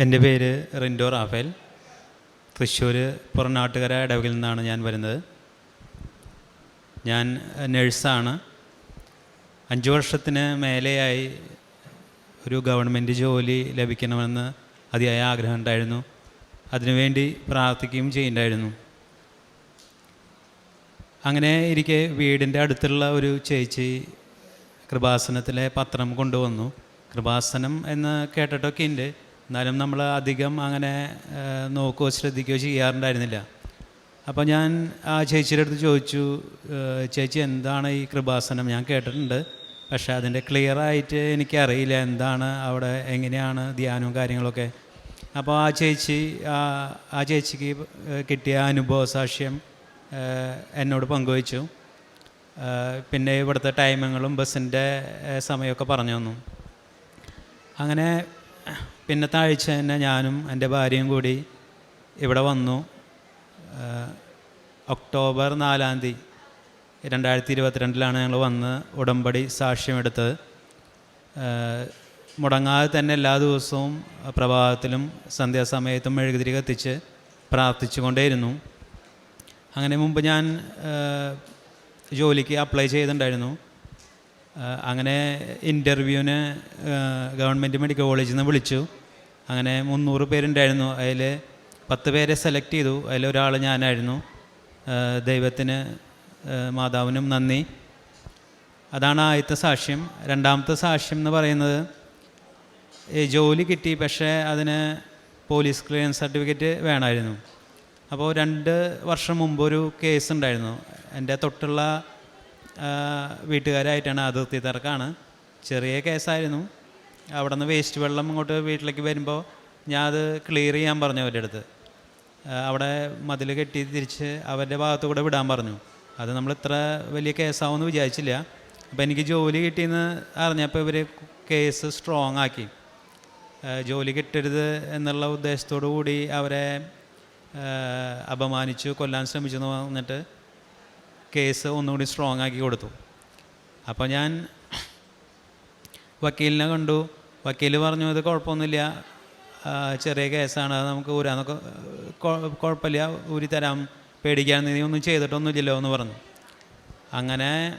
എന്റെ പേര് റിൻഡോ റാഫേൽ. തൃശ്ശൂർ പുറനാട്ടുകര ഇടവകിൽ നിന്നാണ് ഞാൻ വരുന്നത്. ഞാൻ നഴ്സാണ്. അഞ്ച് വർഷത്തിന് മേലെയായി ഒരു ഗവൺമെന്റ് ജോലി ലഭിക്കണമെന്ന് അതിയായ ആഗ്രഹം ഉണ്ടായിരുന്നു. അതിനുവേണ്ടി പ്രാർത്ഥിക്കുകയും ചെയ്യുന്നുണ്ടായിരുന്നു. അങ്ങനെ ഇരിക്കെ വീടിന്റെ അടുത്തുള്ള ഒരു ചേച്ചി കൃപാസനത്തിലെ പത്രം കൊണ്ടുവന്നു. കൃപാസനം എന്ന് കേട്ടിട്ടൊക്കെ ഉണ്ട്. എന്നാലും നമ്മൾ അധികം അങ്ങനെ നോക്കുകയോ ശ്രദ്ധിക്കുകയോ ചെയ്യാറുണ്ടായിരുന്നില്ല. അപ്പോൾ ഞാൻ ആ ചേച്ചിയുടെ അടുത്ത് ചോദിച്ചു ചേച്ചി എന്താണ് ഈ കൃപാസനം? ഞാൻ കേട്ടിട്ടുണ്ട്. പക്ഷേ അതിന്റെ ക്ലിയർ ആയിട്ട് എനിക്കറിയില്ല എന്താണ് അവിടെ എങ്ങനെയാണ് ധ്യാനവും കാര്യങ്ങളൊക്കെ. അപ്പോൾ ആ ചേച്ചി ആ ചേച്ചിക്ക് കിട്ടിയ അനുഭവ സാക്ഷ്യം എന്നോട് പങ്കുവച്ചു. പിന്നെ ഇവിടുത്തെ ടൈമുകളും ബസ്സിന്റെ സമയമൊക്കെ പറഞ്ഞു തന്നു. അങ്ങനെ പിന്നത്തെ ആഴ്ച തന്നെ ഞാനും എന്റെ ഭാര്യയും കൂടി ഇവിടെ വന്നു. ഒക്ടോബർ നാലാം തീയതി രണ്ടായിരത്തി ഇരുപത്തിരണ്ടിലാണ് ഞങ്ങൾ വന്ന് ഉടമ്പടി സാക്ഷ്യമെടുത്തത് മുടങ്ങാതെ തന്നെ എല്ലാ ദിവസവും പ്രഭാതത്തിലും സന്ധ്യാസമയത്തും മെഴുകുതിരി കത്തിച്ച് പ്രാർത്ഥിച്ചു കൊണ്ടേയിരുന്നു. അങ്ങനെ മുമ്പ് ഞാൻ ജോലിക്ക് അപ്ലൈ ചെയ്തിട്ടുണ്ടായിരുന്നു. അങ്ങനെ ഇന്റർവ്യൂവിന് ഗവൺമെന്റ് മെഡിക്കൽ കോളേജിൽ നിന്ന് വിളിച്ചു. അങ്ങനെ മുന്നൂറ് പേരുണ്ടായിരുന്നു. അതിൽ പത്ത് പേരെ സെലക്ട് ചെയ്തു. അതിലൊരാൾ ഞാനായിരുന്നു. ദൈവത്തിന് മാതാവിനും നന്ദി. അതാണ് ആദ്യത്തെ സാക്ഷ്യം. രണ്ടാമത്തെ സാക്ഷ്യം എന്ന് പറയുന്നത് ജോലി കിട്ടി പക്ഷേ അതിന് പോലീസ് ക്ലിയറൻസ് സർട്ടിഫിക്കറ്റ് വേണമായിരുന്നു. അപ്പോൾ രണ്ട് വർഷം മുമ്പ് ഒരു കേസ് ഉണ്ടായിരുന്നു. എന്റെ തൊട്ടുള്ള വീട്ടുകാരായിട്ടാണ് അതിർത്തി തർക്കമാണ് ചെറിയ കേസായിരുന്നു. അവിടെ നിന്ന് വേസ്റ്റ് വെള്ളം ഇങ്ങോട്ട് വീട്ടിലേക്ക് വരുമ്പോൾ ഞാൻ അത് ക്ലിയർ ചെയ്യാൻ പറഞ്ഞു അവരുടെ അടുത്ത്. അവിടെ മതിൽ കെട്ടി തിരിച്ച് അവരുടെ ഭാഗത്തു കൂടെ വിടാൻ പറഞ്ഞു. അത് നമ്മൾ ഇത്ര വലിയ കേസാവുമെന്ന് വിചാരിച്ചില്ല. അപ്പോൾ എനിക്ക് ജോലി കിട്ടിയെന്ന് അറിഞ്ഞപ്പോൾ ഇവർ കേസ് സ്ട്രോങ് ആക്കി. ജോലി കിട്ടരുത് എന്നുള്ള ഉദ്ദേശത്തോടു കൂടി അവരെ അപമാനിച്ചു കൊല്ലാൻ ശ്രമിച്ചു എന്ന് പറഞ്ഞിട്ട് കേസ് ഒന്നുകൂടി സ്ട്രോങ് ആക്കി കൊടുത്തു. അപ്പോൾ ഞാൻ വക്കീലിനെ കണ്ടു. വക്കീൽ പറഞ്ഞു ഇത് കുഴപ്പമൊന്നുമില്ല. ചെറിയ കേസാണ്. അത് നമുക്ക് ഊരാന്നൊക്കെ കുഴപ്പമില്ല. ഊരി തരാം. പേടിക്കാൻ നീ ഒന്നും ചെയ്തിട്ടൊന്നുമില്ലല്ലോ എന്ന് പറഞ്ഞു. അങ്ങനെ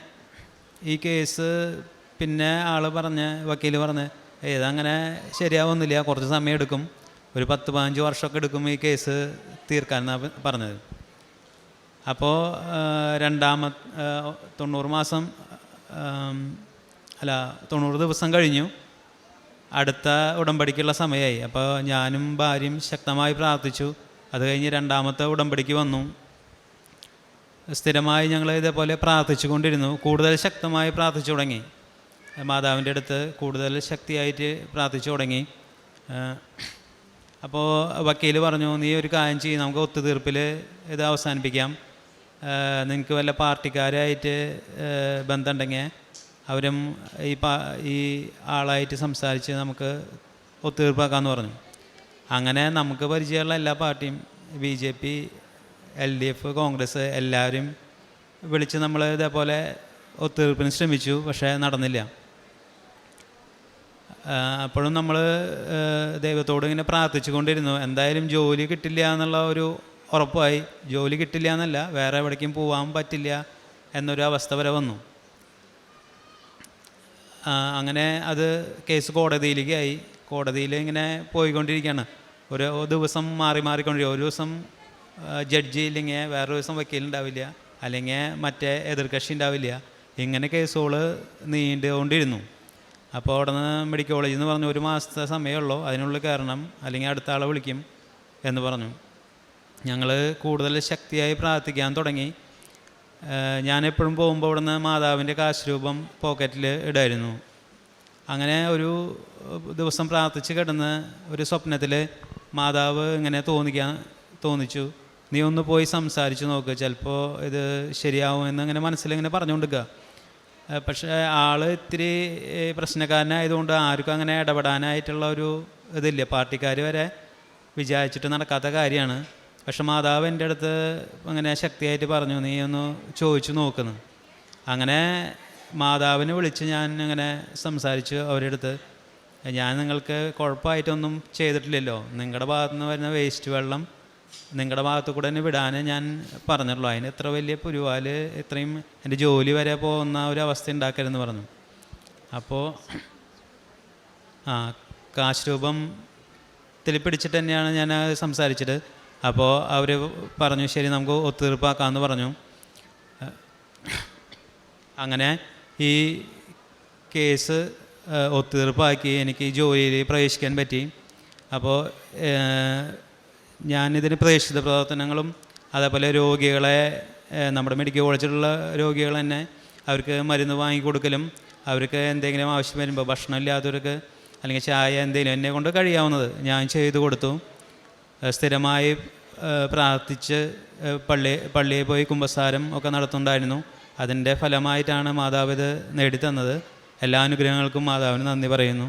ഈ കേസ് പിന്നെ ആൾ പറഞ്ഞ് വക്കീൽ പറഞ്ഞ് ഏതങ്ങനെ ശരിയാവുന്നില്ല. കുറച്ച് സമയം എടുക്കും. ഒരു പത്ത് പതിനഞ്ച് വർഷമൊക്കെ എടുക്കും ഈ കേസ് തീർക്കാൻ പറഞ്ഞത്. അപ്പോൾ രണ്ടാമ തൊണ്ണൂറ് മാസം അല്ല തൊണ്ണൂറ് ദിവസം കഴിഞ്ഞു. അടുത്ത ഉടമ്പടിക്കുള്ള സമയമായി അപ്പോൾ ഞാനും ഭാര്യയും ശക്തമായി പ്രാർത്ഥിച്ചു. അത് കഴിഞ്ഞ് രണ്ടാമത്തെ ഉടമ്പടിക്ക് വന്നു. സ്ഥിരമായി ഞങ്ങൾ ഇതേപോലെ പ്രാർത്ഥിച്ചു കൊണ്ടിരുന്നു കൂടുതൽ ശക്തമായി പ്രാർത്ഥിച്ചു തുടങ്ങി. മാതാവിന്റെ അടുത്ത് കൂടുതൽ ശക്തിയായിട്ട് പ്രാർത്ഥിച്ചു തുടങ്ങി. അപ്പോൾ വക്കീൽ പറഞ്ഞു നീ ഒരു കാര്യം ചെയ്യും. നമുക്ക് ഒത്തുതീർപ്പിൽ ഇത് അവസാനിപ്പിക്കാം. നിനക്ക് വല്ല പാർട്ടിക്കാരായിട്ട് ബന്ധമുണ്ടെങ്കിൽ അവരും ഈ പാ ഈ ആളായിട്ട് സംസാരിച്ച് നമുക്ക് ഒത്തുതീർപ്പാക്കാമെന്ന് പറഞ്ഞു. അങ്ങനെ നമുക്ക് പരിചയമുള്ള എല്ലാ പാർട്ടിയും B J P L D F Congress എല്ലാവരും വിളിച്ച് നമ്മൾ ഇതേപോലെ ഒത്തുതീർപ്പിന് ശ്രമിച്ചു പക്ഷേ നടന്നില്ല. അപ്പോഴും നമ്മൾ ദൈവത്തോട് ഇങ്ങനെ പ്രാർത്ഥിച്ചു കൊണ്ടിരുന്നു എന്തായാലും ജോലി കിട്ടില്ല എന്നുള്ള ഒരു ഉറപ്പായി ജോലി കിട്ടില്ല എന്നല്ല വേറെ എവിടേക്കും പോകാൻ പറ്റില്ല എന്നൊരു അവസ്ഥ വരെ വന്നു. അങ്ങനെ അത് കേസ് കോടതിയിലേക്ക് ആയി. കോടതിയിൽ ഇങ്ങനെ പോയിക്കൊണ്ടിരിക്കുകയാണ്. ഒരു ദിവസം മാറി മാറിക്കൊണ്ടിരിക്കും ഒരു ദിവസം ജഡ്ജി ഇല്ലെങ്കിൽ വേറൊരു ദിവസം വക്കീലുണ്ടാവില്ല അല്ലെങ്കിൽ മറ്റേ എതിർകക്ഷി ഉണ്ടാവില്ല. ഇങ്ങനെ കേസുകൾ നീണ്ടുകൊണ്ടിരുന്നു. അപ്പോൾ അവിടെ നിന്ന് മെഡിക്കൽ കോളേജിൽ നിന്ന് പറഞ്ഞു ഒരു മാസത്തെ സമയമുള്ളൂ. അതിനുള്ള കാരണം അല്ലെങ്കിൽ അടുത്ത ആളെ വിളിക്കും എന്ന് പറഞ്ഞു. ഞങ്ങൾ കൂടുതൽ ശക്തിയായി പ്രാർത്ഥിക്കാൻ തുടങ്ങി. ഞാനെപ്പോഴും പോകുമ്പോൾ അവിടുന്ന് മാതാവിന്റെ കാശ് പോക്കറ്റിൽ ഇടായിരുന്നു. അങ്ങനെ ഒരു ദിവസം പ്രാർത്ഥിച്ച് കിടന്ന് ഒരു സ്വപ്നത്തിൽ മാതാവ് ഇങ്ങനെ തോന്നിക്കാൻ തോന്നിച്ചു. നീ ഒന്ന് പോയി സംസാരിച്ച് നോക്ക് ചിലപ്പോൾ ഇത് ശരിയാവുമെന്ന് ഇങ്ങനെ മനസ്സിലിങ്ങനെ പറഞ്ഞുകൊണ്ടിരിക്കുക പക്ഷേ ആൾ ഇത്തിരി പ്രശ്നക്കാരനായതുകൊണ്ട് ആർക്കും അങ്ങനെ ഇടപെടാനായിട്ടുള്ള ഒരു ഇതില്ല. പാർട്ടിക്കാർ വരെ വിചാരിച്ചിട്ട് നടക്കാത്ത കാര്യമാണ് പക്ഷെ മാതാവ് എന്റെ അടുത്ത് അങ്ങനെ ശക്തിയായിട്ട് പറഞ്ഞു നീ ഒന്ന് ചോദിച്ചു നോക്കുന്നു അങ്ങനെ മാതാവിനെ വിളിച്ച് ഞാൻ അങ്ങനെ സംസാരിച്ചു അവരുടെ അടുത്ത്. ഞാൻ നിങ്ങൾക്ക് കുഴപ്പമായിട്ടൊന്നും ചെയ്തിട്ടില്ലല്ലോ. നിങ്ങളുടെ ഭാഗത്തു നിന്ന് വരുന്ന വേസ്റ്റ് വെള്ളം നിങ്ങളുടെ ഭാഗത്തു കൂടെ തന്നെ വിടാൻ ഞാൻ പറഞ്ഞുള്ളൂ അതിന് ഇത്ര വലിയ പുരുവാൽ ഇത്രയും എന്റെ ജോലി വരെ പോകുന്ന ഒരു അവസ്ഥ ഉണ്ടാക്കരുതെന്ന് പറഞ്ഞു. അപ്പോൾ ആ കാശ് രൂപത്തിൽ പിടിച്ചിട്ട് തന്നെയാണ് ഞാൻ സംസാരിച്ചിട്ട് അപ്പോൾ അവർ പറഞ്ഞു ശരി നമുക്ക് ഒത്തുതീർപ്പാക്കാമെന്ന് പറഞ്ഞു. അങ്ങനെ ഈ കേസ് ഒത്തുതീർപ്പാക്കി. എനിക്ക് ജോലിയിൽ പ്രവേശിക്കാൻ പറ്റി. അപ്പോൾ ഞാനിതിന് പ്രതീക്ഷിത പ്രവർത്തനങ്ങളും അതേപോലെ രോഗികളെ നമ്മുടെ മെഡിക്കൽ കോളേജിലുള്ള രോഗികൾ തന്നെ അവർക്ക് മരുന്ന് വാങ്ങിക്കൊടുക്കലും അവർക്ക് എന്തെങ്കിലും ആവശ്യം വരുമ്പോൾ ഭക്ഷണം ഇല്ലാത്തവർക്ക് അല്ലെങ്കിൽ ചായ എന്തെങ്കിലും എന്നെ കൊണ്ട് കഴിയാവുന്നത് ഞാൻ ചെയ്തു കൊടുത്തു. സ്ഥിരമായി പ്രാർത്ഥിച്ച് പള്ളി പള്ളിയിൽ പോയി കുമ്പസാരം ഒക്കെ നടത്തുന്നുണ്ടായിരുന്നു. അതിന്റെ ഫലമായിട്ടാണ് മാതാവ് ഇത് നേടിത്തന്നത്. എല്ലാ അനുഗ്രഹങ്ങൾക്കും മാതാവിന് നന്ദി പറയുന്നു.